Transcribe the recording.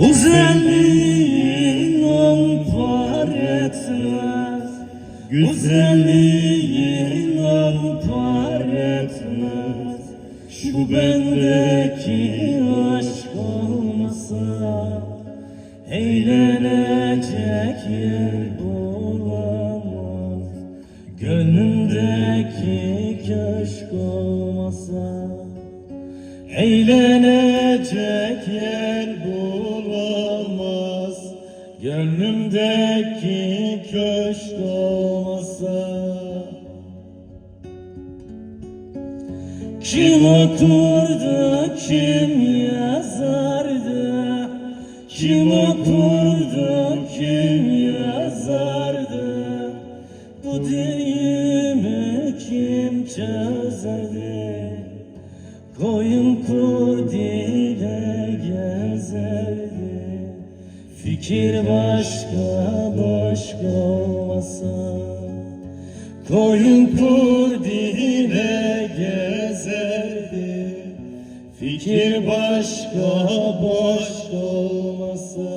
Güzelliğin on par etmez. Güzelliğin on par etmez. Şu bendeki aşk olmasa Eğlenecek yer bulamaz. Gönlümdeki köşk olmasa Eğlenecek yer Gönlümdeki köşk olmasa Kim okurdu, kim yazardı? Kim okurdu, kim yazardı? Bu düğümü kim çözerdi? Koyun kurdile Fikir başka başka olmasa. Koyun kurdile gezerdi. Fikir başka başka olmasa